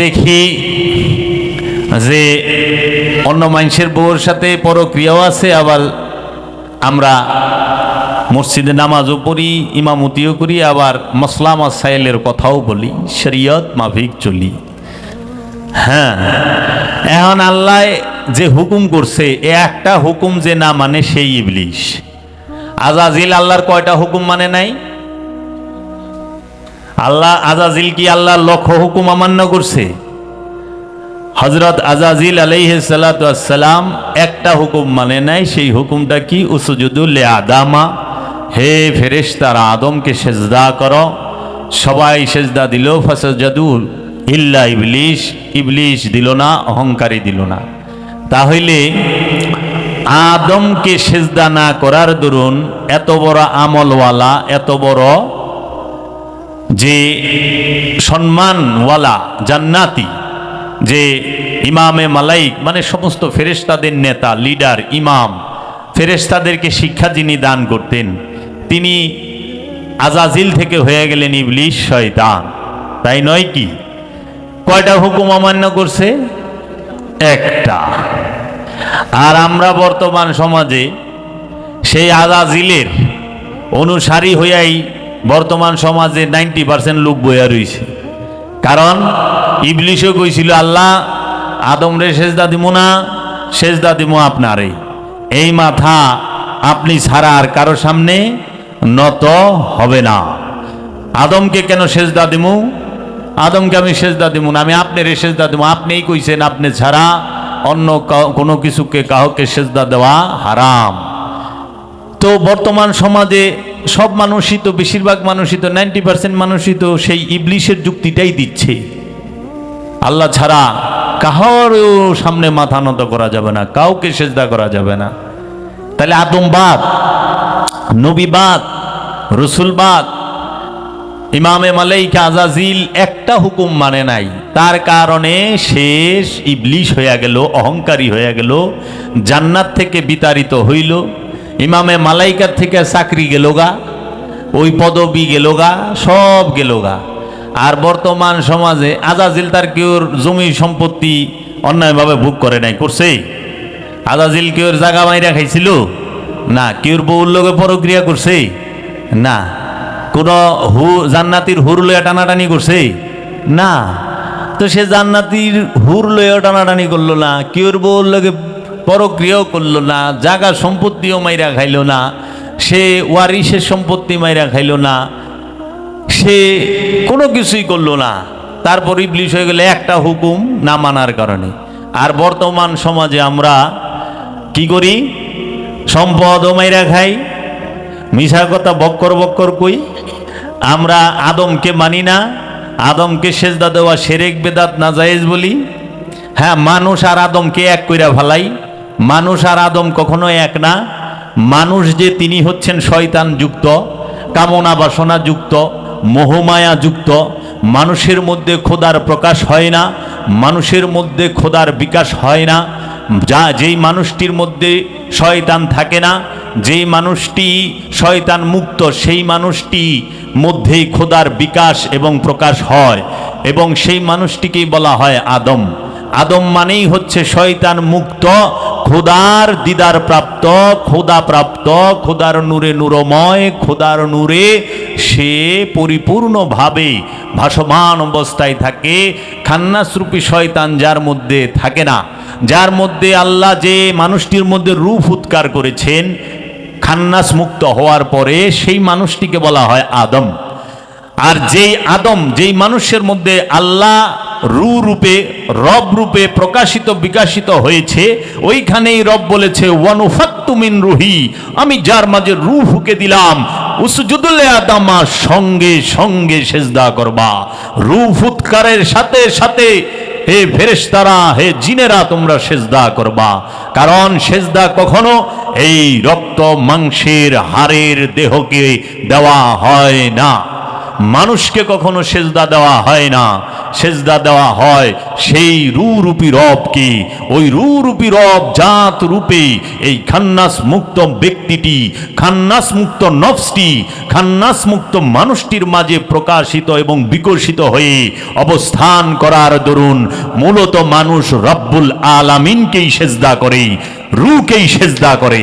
দেখি যে অন্য মানুষের বউর সাথে পরক্রিয়াও আছে, আবার আমরা মসজিদে নামাজও পড়ি, ইমামতিও করি, আবার মসলাম সাইলের কথাও বলি, শরীয়ত মাফিক চলি। হ্যাঁ এখন আল্লাহ যে হুকুম করছে, এ একটা হুকুম যে না মানে সেই ইবলিশ। আজাজিল আল্লাহর কয়টা হুকুম মানে নাই? আল্লাহ আজাজিল কি আল্লাহ লক্ষ হুকুম অমান্য করছে? হজরত আজাজিল আলাইসালাম একটা হুকুম মানে নাই, সেই হুকুমটা কি? উসুজুদুল আদামা হে ফেরেশ তারা আদমকে সেজদা করো। সবাই সেজদা দিল ফাসজাদুল ইল্লা ইবলিশ। ইবলিশ দিল না, অহংকারী দিল না। তাহলে আদমকে সেজদা না করার দরুন এত বড় আমলওয়ালা, এত বড় যে সম্মানওয়ালা, জান্নাতি, যে ইমামে মালাইক মানে সমস্ত ফেরেশতাদের নেতা, লিডার, ইমাম, ফেরেশতাদেরকে শিক্ষা যিনি দান করতেন, তিনি আজাজিল থেকে হয়ে গেলেন ইবলিশ শয়তান। তাই নয় কি? কয়টা হুকুম অমান্য করছে? একটা। আর আমরা বর্তমান সমাজে সেই আজাজিলের অনুসারী হইয়াই বর্তমান সমাজে নাইনটি পার্সেন্ট লোক বইয়া রয়েছে কারণ ইবলিশও কইছিল, আল্লাহ আদমরে সেজদা দিব না, সেজদা দিব আপনারে। এই মাথা আপনি ছাড়া আর কারও সামনে নত হবে না। আদমকে কেন সেজদা দিমু? আদমকে আমি সেজদা দিব না, আমি আপনার সেজদা দিব আপনিই কইছেন, আপনি ছাড়া অন্য কোনো কিছুকে, কাউকে সেজদা দেওয়া হারাম। তো বর্তমান সমাজে সব মানুষই তো, বেশিরভাগ মানুষই তো, নাইনটি পার্সেন্ট মানুষই তো সেই ইবলিশের যুক্তিটাই দিচ্ছে। আল্লাহ ছাড়া কাহারও সামনে মাথা নত করা যাবে না, কাউকে সেজদা করা যাবে না। তাহলে আদমবাদ নবীবাদ রসুলবাদ ইমামে মালাইকা আজাজিল একটা হুকুম মানে নাই। তার কারণে শেষ ইবলিশ হইয়া গেল, অহংকারী হইয়া গেল, জান্নাত থেকে বিতাড়িত হইল। ইমামে মালাইকার থেকে চাকরি গেল গা ওই পদবি গেল গা সব গেল গা আর বর্তমান সমাজে আজাজিল তার কেউর জমি সম্পত্তি অন্যায়ভাবে ভোগ করে নাই, করছে? আজাজিল কেউর জাগা মাইরা খাইছিল? না, কেউর বউর লোকে পরক্রিয়া করছে? না। কোন হু, জান্নাতির হুর লয়া টানাটানি করছে? না। তো সে জান্নাতির হুর লয়া টানাটানি করল না, কেউর বউর লোকে পরক্রিয়াও করল না, জাগা সম্পত্তিও মাইরা খাইল না, সে ওয়ারিসের সম্পত্তি মাইরা খাইল না, সে কোনো কিছুই করল না। তারপর ইবলিশ হয়ে গেলে একটা হুকুম না মানার কারণে। আর বর্তমান সমাজে আমরা কি করি? সম্পদও মাইরা খাই মিশা কথা বক্কর বক্কর কই, আমরা আদমকে মানি না, আদমকে সেজদা দেওয়া সেরেক বেদাত না জায়েজ বলি হ্যাঁ মানুষ আর আদমকে এক কইরা ফালাই মানুষ আর আদম কখনো এক না। মানুষ যে তিনি হচ্ছেন শয়তান যুক্ত, কামনা বাসনা যুক্ত, মোহমায়া যুক্ত, মানুষের মধ্যে খোদার প্রকাশ হয় না, মানুষের মধ্যে খোদার বিকাশ হয় না। যা, যেই মানুষটির মধ্যে শয়তান থাকে না, যেই মানুষটি শয়তান মুক্ত, সেই মানুষটি মধ্যেই খোদার বিকাশ এবং প্রকাশ হয় এবং সেই মানুষটিকেই বলা হয় আদম। আদম মানেই হচ্ছে শয়তান মুক্ত খোদার দিদার প্রাপ্ত, খোদা প্রাপ্ত, খোদার নূরে নূরময়, খোদার নূরে সে পরিপূর্ণভাবে ভাসমান অবস্থায় থাকে। খান্নাসরূপী শয়তান যার মধ্যে থাকে না। যার মধ্যে আল্লাহ যে মানুষটির মধ্যে রূপ উৎকার করেছেন, খান্নাস মুক্ত হওয়ার পরে সেই মানুষটিকে বলা হয় আদম। আর যেই আদম, যেই মানুষের মধ্যে আল্লাহ রু রূপে, রব রূপে প্রকাশিত, বিকাশিত হয়েছে। ওইখানেই রব বলেছে ওয়ানুফাত্তুমিন রুহি। আমি যার মাঝে রু ফুকে দিলাম। উসজুদুল্লে আদামা সঙ্গে সঙ্গে সেজদা করবা। রু ফুৎকারের সাথে সাথে হে ফেরেশতারা, হে জিনেরা, তোমরা সেজদা করবা। কারণ সেজদা কখনো এই রক্ত মাংসের হাড়ের দেহকে দেওয়া হয় না। মানুষকে কখনো সেজদা দেওয়া হয় না। সেজদা দেওয়া হয়, সেই রূপী রবকে ওই রূপী রব জাত রূপে এই খান্নাস মুক্ত ব্যক্তিটি খান্নাস মুক্ত নফসটি খান্নাস মুক্ত মানুষটির মাঝে প্রকাশিত এবং বিকশিত হয়ে অবস্থান করার দরুন মূলত মানুষ রব্বুল আলামিনকেই সেজদা করে রুকেই সেজদা করে।